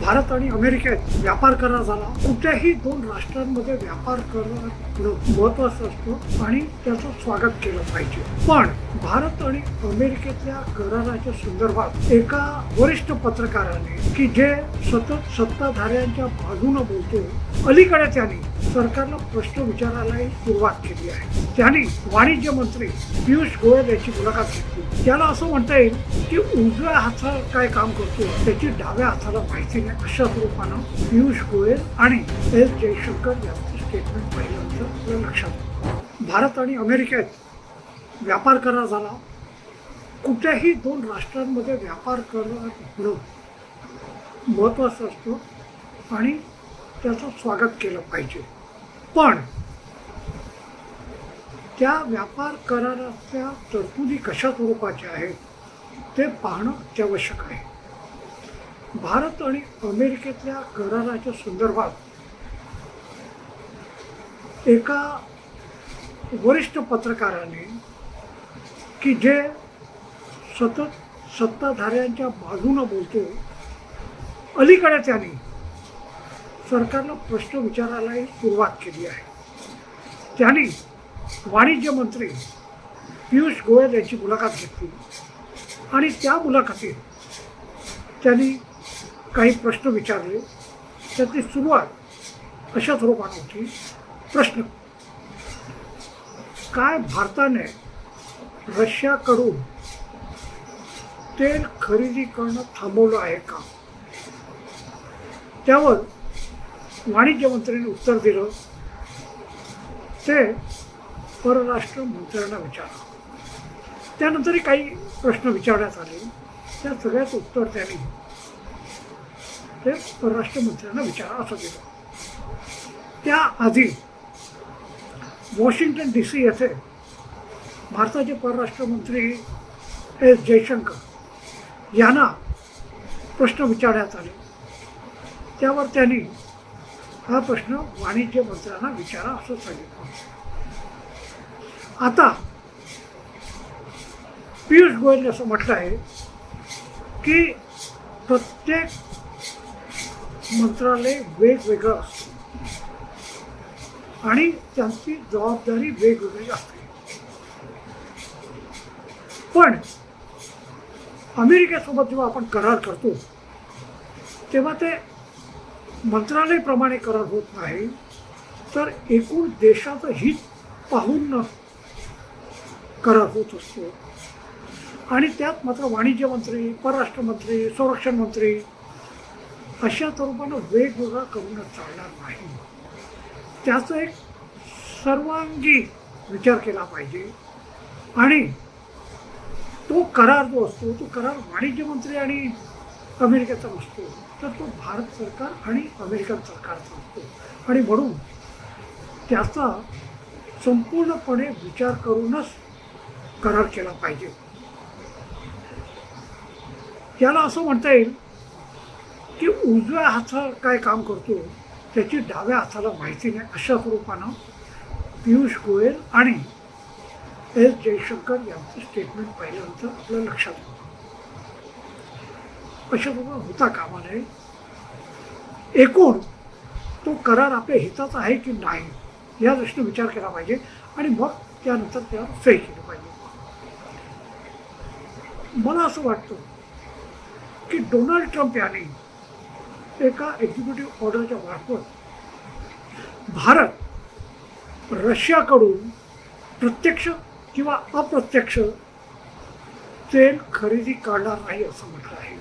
भारत आणि अमेरिकेत व्यापार करार झाला. कुठल्याही दोन राष्ट्रांमध्ये व्यापार करार होणं महत्वाचं असतं आणि त्याचं स्वागत केलं पाहिजे. पण भारत आणि अमेरिकेतल्या कराराच्या संदर्भात एका वरिष्ठ पत्रकाराने की जे सतत सत्ताधाऱ्यांच्या बाजूनं बोलतो अलीकडे त्यांनी सरकारला प्रश्न विचारायलाही सुरुवात केली आहे. त्यांनी वाणिज्य मंत्री पियुष गोयल याची मुलाखत घेतली. त्याला असं म्हणता येईल की उजव्या हाताला काय काम करतो त्याची डाव्या हाताला माहिती अशा स्वरूपानं पियुष गोयल आणि एस जयशंकर यांचं स्टेटमेंट पहिल्यांचं लक्षात. भारत आणि अमेरिकेत व्यापार करार झाला. कुठल्याही दोन राष्ट्रांमध्ये व्यापार करार होणं महत्त्वाचं असतं आणि त्याचं स्वागत केलं पाहिजे. पण त्या व्यापार करारातल्या तरतुदी कशा स्वरूपाच्या आहेत ते पाहणं अत्यावश्यक आहे. भारत आणि अमेरिकेतल्या कराराच्या संदर्भात एका वरिष्ठ पत्रकाराने की जे सतत सत्ताधाऱ्यांच्या बाजूनं बोलतो अलीकडे त्यांनी सरकारला प्रश्न विचारायलाही सुरुवात केली आहे. त्यांनी वाणिज्य मंत्री पियुष गोयल यांची मुलाखत घेतली आणि त्या मुलाखतीत त्यांनी काही प्रश्न विचारले त्याची सुरुवात अशा स्वरूपानं होती. प्रश्न काय भारताने रशियाकडून तेल खरेदी करणं थांबवलं आहे का? त्यावर वाणिज्य मंत्र्यांनी उत्तर दिलं. ते परराष्ट्र मंत्र्यांना विचारा त्यानंतरही काही प्रश्न विचारण्यात आले. त्या सगळ्याच उत्तर त्यांनी ते परराष्ट्रमंत्र्यांना विचारा असं दिलं त्याआधी वॉशिंग्टन डी सी येथे भारताचे परराष्ट्रमंत्री एस जयशंकर यांना प्रश्न विचारण्यात आले. त्यावर त्यांनी हा प्रश्न वाणिज्य मंत्र्यांना विचारा असं सांगितलं. आता पियुष गोयल असं म्हटलं आहे की प्रत्येक मंत्रालय वेगवेगळं असतं. आणि त्यांची जबाबदारी वेगवेगळी असते. पण अमेरिकेसोबत जेव्हा आपण करार करतो तेव्हा ते मंत्रालयप्रमाणे करार होत नाही तर एकूण देशाचं हित पाहून करार होत असतो. आणि त्यात मात्र वाणिज्य मंत्री परराष्ट्र मंत्री संरक्षण मंत्री अशा स्वरूपानं वेगवेगळा करूनच चालणार नाही. त्याचा एक सर्वांगी विचार केला पाहिजे. आणि तो करार जो असतो तो करार वाणिज्य मंत्री आणि अमेरिकेचा नसतो तर तो भारत सरकार आणि अमेरिकन सरकारचा असतो. आणि म्हणून त्याचा संपूर्णपणे विचार करूनच करार केला पाहिजे. त्याला असं म्हणता येईल की उजव्या हाता काय काम करतो त्याची डाव्या हाताला माहिती नाही अशा स्वरूपानं पियुष गोयल आणि एस जयशंकर यांचं स्टेटमेंट पाहिल्यानंतर आपल्या लक्षात आलं. अशा प्रकारे होता कामा नये एकूण तो करार आपल्या हिताचा आहे की नाही या दृष्टीने विचार केला पाहिजे आणि मग त्यानंतर त्यावर सही केली पाहिजे. मला असं वाटतं की डोनाल्ड ट्रम्प यांनी एका एक्झिक्युटिव्ह ऑर्डरच्या मार्फत भारत रशियाकडून प्रत्यक्ष किंवा अप्रत्यक्ष तेल खरेदी करणार नाही असं म्हटलं आहे.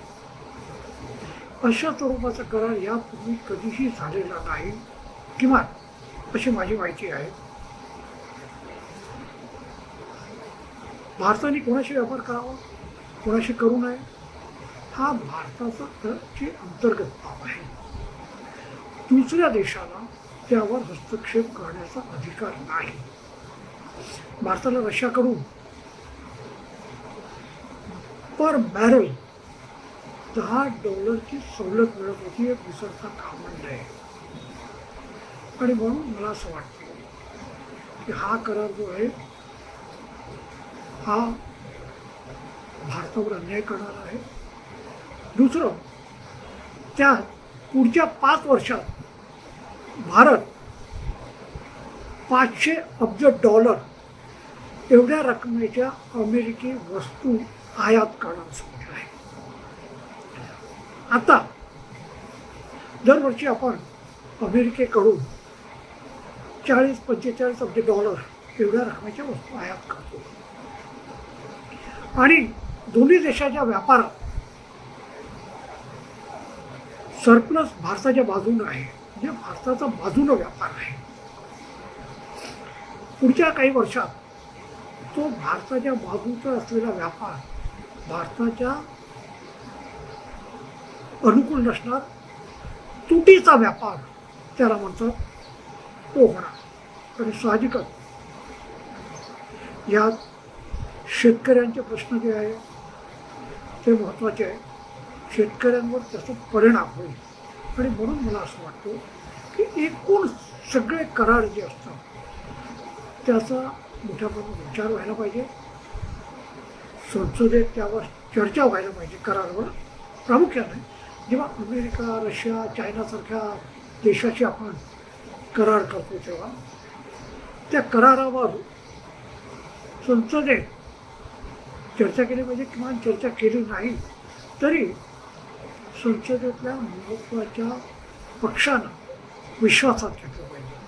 अशा स्वरूपाचा करार यापूर्वी कधीही झालेला नाही किमान अशी माझी माहिती आहे. भारताने कोणाशी व्यापार करावा? कोणाशी करू नये? हा भारताचा तर ची अंतर्गत बाब आहे. दुसऱ्या देशाला त्यावर हस्तक्षेप करण्याचा अधिकार नाही. भारताला रशियाकडून पर बॅरल दहा डॉलरची सवलत मिळत होती हे विसरता कामंड आहे. आणि म्हणून मला असं वाटतं की हा करार जो आहे हा भारतावर अन्याय करणारा आहे. दुसरं त्या पुढच्या पाच वर्षात भारत पाचशे अब्ज डॉलर एवढ्या रकमेच्या अमेरिकी वस्तू आयात करणार सुरू आहे. आता दरवर्षी आपण अमेरिकेकडून चाळीस पंचेचाळीस अब्ज डॉलर एवढ्या रकमेच्या वस्तू आयात करतो. आणि दोन्ही देशाच्या व्यापारात सरप्लस भारताच्या बाजूनं आहे. म्हणजे भारताचा बाजूनं व्यापार आहे. पुढच्या काही वर्षात तो भारताच्या बाजूचा असलेला व्यापार भारताच्या अनुकूल नसणार तुटीचा व्यापार त्याला म्हणतात तो होणार आणि साहजिकच यात शेतकऱ्यांचे प्रश्न जे आहे ते महत्त्वाचे आहे. शेतकऱ्यांवर त्याचा परिणाम होईल. आणि म्हणून मला असं वाटतं की एकूण सगळे करार जे असतात त्याचा मोठ्या प्रमाणात विचार व्हायला पाहिजे. संसदेत त्यावर चर्चा व्हायला पाहिजे करारावर. प्रामुख्याने जेव्हा अमेरिका रशिया चायनासारख्या देशाशी आपण करार करतो तेव्हा त्या करारावर संसदेत चर्चा केली पाहिजे. किमान चर्चा केली नाही तरी संसदेतल्या महत्त्वाच्या पक्षानं विश्वासात घेतलं पाहिजे.